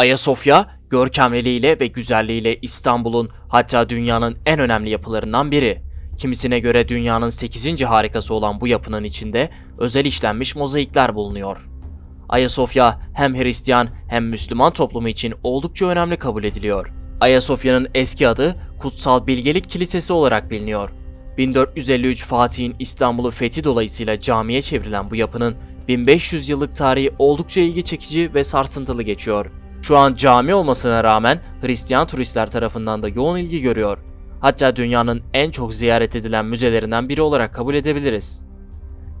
Ayasofya, görkemliliğiyle ve güzelliğiyle İstanbul'un hatta dünyanın en önemli yapılarından biri. Kimisine göre dünyanın 8. harikası olan bu yapının içinde özel işlenmiş mozaikler bulunuyor. Ayasofya hem Hristiyan hem Müslüman toplumu için oldukça önemli kabul ediliyor. Ayasofya'nın eski adı Kutsal Bilgelik Kilisesi olarak biliniyor. 1453 Fatih'in İstanbul'u fethi dolayısıyla camiye çevrilen bu yapının 1500 yıllık tarihi oldukça ilgi çekici ve sarsıntılı geçiyor. Şu an cami olmasına rağmen Hristiyan turistler tarafından da yoğun ilgi görüyor. Hatta dünyanın en çok ziyaret edilen müzelerinden biri olarak kabul edebiliriz.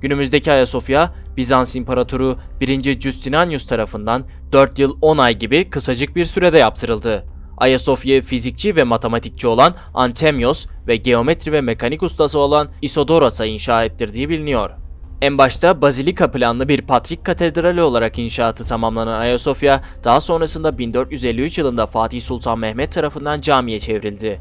Günümüzdeki Ayasofya, Bizans İmparatoru 1. Justinianus tarafından 4 yıl 10 ay gibi kısacık bir sürede yaptırıldı. Ayasofya'yı fizikçi ve matematikçi olan Antemios ve geometri ve mekanik ustası olan Isodoros'a inşa ettirdiği biliniyor. En başta bazilika planlı bir Patrik Katedrali olarak inşaatı tamamlanan Ayasofya, daha sonrasında 1453 yılında Fatih Sultan Mehmet tarafından camiye çevrildi.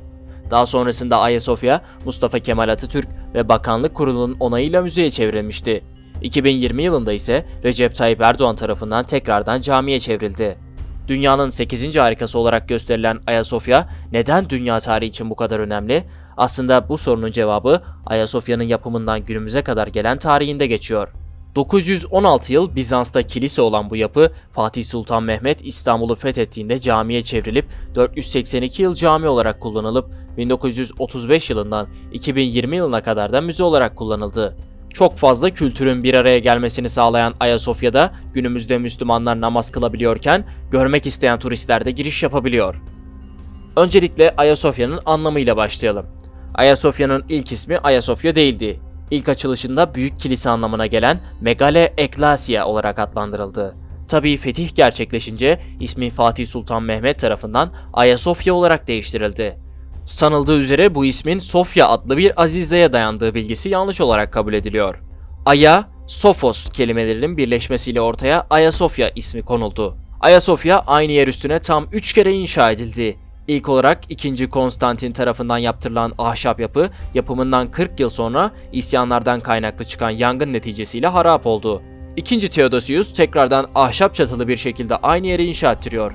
Daha sonrasında Ayasofya, Mustafa Kemal Atatürk ve Bakanlık Kurulu'nun onayıyla müzeye çevrilmişti. 2020 yılında ise Recep Tayyip Erdoğan tarafından tekrardan camiye çevrildi. Dünyanın 8. harikası olarak gösterilen Ayasofya neden dünya tarihi için bu kadar önemli? Aslında bu sorunun cevabı Ayasofya'nın yapımından günümüze kadar gelen tarihinde geçiyor. 916 yıl Bizans'ta kilise olan bu yapı Fatih Sultan Mehmet İstanbul'u fethettiğinde camiye çevrilip 482 yıl cami olarak kullanılıp 1935 yılından 2020 yılına kadar da müze olarak kullanıldı. Çok fazla kültürün bir araya gelmesini sağlayan Ayasofya'da günümüzde Müslümanlar namaz kılabiliyorken görmek isteyen turistler de giriş yapabiliyor. Öncelikle Ayasofya'nın anlamıyla başlayalım. Ayasofya'nın ilk ismi Ayasofya değildi. İlk açılışında büyük kilise anlamına gelen Megale Eklasia olarak adlandırıldı. Tabii fetih gerçekleşince ismi Fatih Sultan Mehmet tarafından Ayasofya olarak değiştirildi. Sanıldığı üzere bu ismin Sofya adlı bir azizeye dayandığı bilgisi yanlış olarak kabul ediliyor. Aya, Sofos kelimelerinin birleşmesiyle ortaya Ayasofya ismi konuldu. Ayasofya aynı yer üstüne tam 3 kere inşa edildi. İlk olarak 2. Konstantin tarafından yaptırılan ahşap yapı yapımından 40 yıl sonra isyanlardan kaynaklı çıkan yangın neticesiyle harap oldu. İkinci Theodosius tekrardan ahşap çatılı bir şekilde aynı yeri inşa ettiriyor.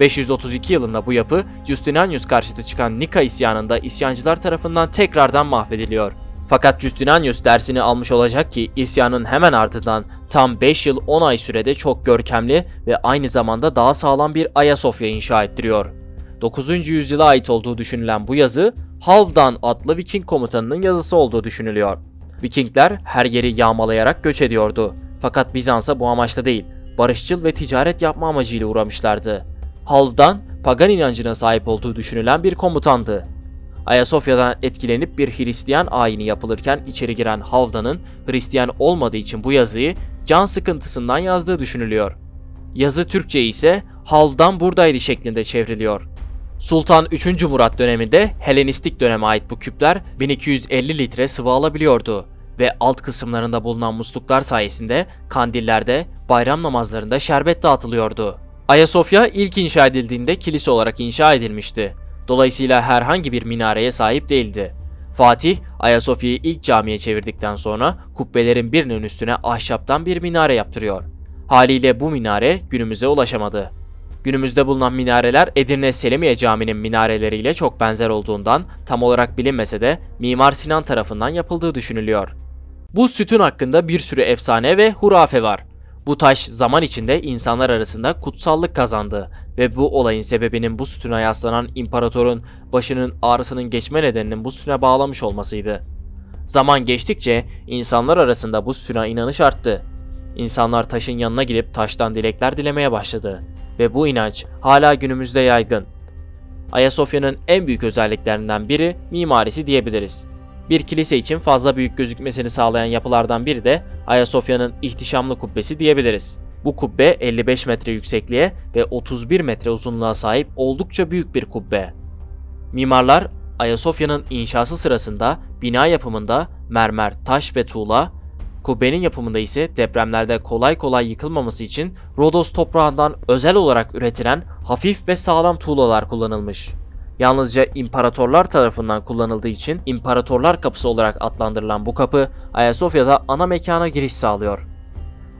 532 yılında bu yapı Justinianus karşıtı çıkan Nika isyanında isyancılar tarafından tekrardan mahvediliyor. Fakat Justinianus dersini almış olacak ki isyanın hemen ardından tam 5 yıl 10 ay sürede çok görkemli ve aynı zamanda daha sağlam bir Ayasofya inşa ettiriyor. 9. yüzyıla ait olduğu düşünülen bu yazı Halfdan adlı Viking komutanının yazısı olduğu düşünülüyor. Vikingler her yeri yağmalayarak göç ediyordu. Fakat Bizans'a bu amaçla değil, barışçıl ve ticaret yapma amacıyla uğramışlardı. Halfdan, pagan inancına sahip olduğu düşünülen bir komutandı. Ayasofya'dan etkilenip bir Hristiyan ayini yapılırken içeri giren Halfdan'ın Hristiyan olmadığı için bu yazıyı can sıkıntısından yazdığı düşünülüyor. Yazı Türkçe ise Halfdan buradaydı şeklinde çevriliyor. Sultan 3. Murat döneminde Helenistik döneme ait bu küpler 1250 litre sıvı alabiliyordu ve alt kısımlarında bulunan musluklar sayesinde kandillerde, bayram namazlarında şerbet dağıtılıyordu. Ayasofya ilk inşa edildiğinde kilise olarak inşa edilmişti. Dolayısıyla herhangi bir minareye sahip değildi. Fatih, Ayasofya'yı ilk camiye çevirdikten sonra kubbelerin birinin üstüne ahşaptan bir minare yaptırıyor. Haliyle bu minare günümüze ulaşamadı. Günümüzde bulunan minareler Edirne Selimiye Camii'nin minareleriyle çok benzer olduğundan tam olarak bilinmese de Mimar Sinan tarafından yapıldığı düşünülüyor. Bu sütun hakkında bir sürü efsane ve hurafe var. Bu taş zaman içinde insanlar arasında kutsallık kazandı ve bu olayın sebebinin bu sütuna yaslanan imparatorun başının ağrısının geçme nedeninin bu sütuna bağlamış olmasıydı. Zaman geçtikçe insanlar arasında bu sütuna inanış arttı. İnsanlar taşın yanına gidip taştan dilekler dilemeye başladı ve bu inanç hala günümüzde yaygın. Ayasofya'nın en büyük özelliklerinden biri mimarisi diyebiliriz. Bir kilise için fazla büyük gözükmesini sağlayan yapılardan biri de Ayasofya'nın ihtişamlı kubbesi diyebiliriz. Bu kubbe 55 metre yüksekliğe ve 31 metre uzunluğa sahip oldukça büyük bir kubbe. Mimarlar Ayasofya'nın inşası sırasında bina yapımında mermer, taş ve tuğla, kubbenin yapımında ise depremlerde kolay kolay yıkılmaması için Rodos toprağından özel olarak üretilen hafif ve sağlam tuğlalar kullanılmış. Yalnızca imparatorlar tarafından kullanıldığı için imparatorlar kapısı olarak adlandırılan bu kapı Ayasofya'da ana mekana giriş sağlıyor.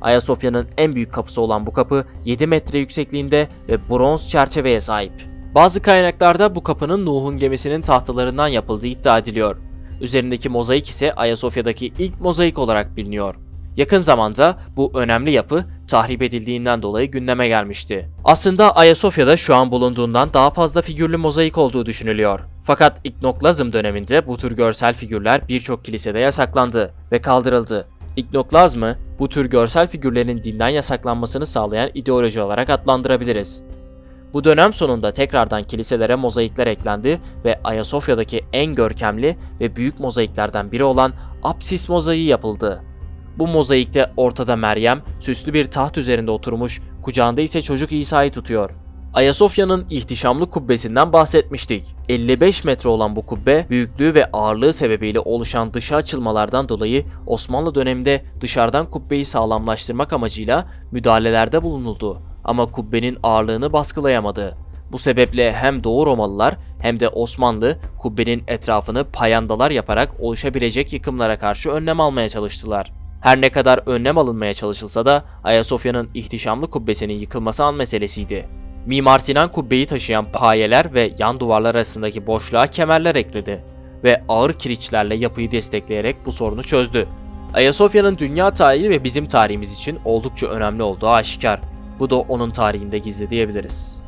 Ayasofya'nın en büyük kapısı olan bu kapı 7 metre yüksekliğinde ve bronz çerçeveye sahip. Bazı kaynaklarda bu kapının Nuh'un gemisinin tahtalarından yapıldığı iddia ediliyor. Üzerindeki mozaik ise Ayasofya'daki ilk mozaik olarak biliniyor. Yakın zamanda bu önemli yapı tahrip edildiğinden dolayı gündeme gelmişti. Aslında Ayasofya'da şu an bulunduğundan daha fazla figürlü mozaik olduğu düşünülüyor. Fakat İknoklazm döneminde bu tür görsel figürler birçok kilisede yasaklandı ve kaldırıldı. İknoklazmı bu tür görsel figürlerin dinden yasaklanmasını sağlayan ideoloji olarak adlandırabiliriz. Bu dönem sonunda tekrardan kiliselere mozaikler eklendi ve Ayasofya'daki en görkemli ve büyük mozaiklerden biri olan apsis mozaiği yapıldı. Bu mozaikte ortada Meryem, süslü bir taht üzerinde oturmuş, kucağında ise çocuk İsa'yı tutuyor. Ayasofya'nın ihtişamlı kubbesinden bahsetmiştik. 55 metre olan bu kubbe, büyüklüğü ve ağırlığı sebebiyle oluşan dışa açılmalardan dolayı Osmanlı döneminde dışarıdan kubbeyi sağlamlaştırmak amacıyla müdahalelerde bulunuldu. Ama kubbenin ağırlığını baskılayamadı. Bu sebeple hem Doğu Romalılar hem de Osmanlı kubbenin etrafını payandalar yaparak oluşabilecek yıkımlara karşı önlem almaya çalıştılar. Her ne kadar önlem alınmaya çalışılsa da Ayasofya'nın ihtişamlı kubbesinin yıkılması an meselesiydi. Mimar Sinan kubbeyi taşıyan payeler ve yan duvarlar arasındaki boşluğa kemerler ekledi ve ağır kiriçlerle yapıyı destekleyerek bu sorunu çözdü. Ayasofya'nın dünya tarihi ve bizim tarihimiz için oldukça önemli olduğu aşikar. Bu da onun tarihinde gizli diyebiliriz.